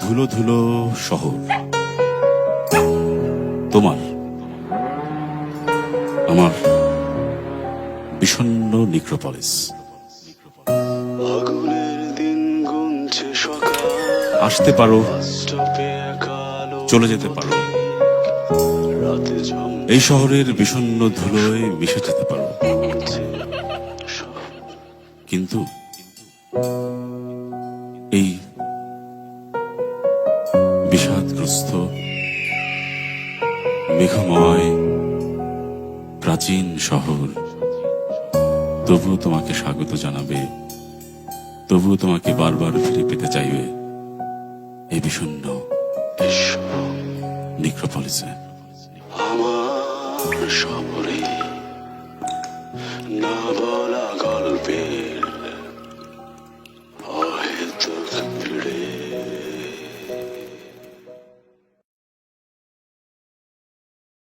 ধুলো ধুলো শহর। তোমার আমার বিষণ্ণ নিক্রোপলিস। আসতে পারো চলে যেতে পারো। এই শহরের বিষণ্ণ ধুলোয় মিশে যেতে পারো। কিন্তু এই বিষাদগ্রস্ত, মেঘময়, প্রাচীন শহর। তবু তোমাকে স্বাগত জানাবে তবু তোমাকে বারবার ফিরে পেতে চাইবে এই বিষণ্ন নিক্রোপলিসে। আমার শহরে না বল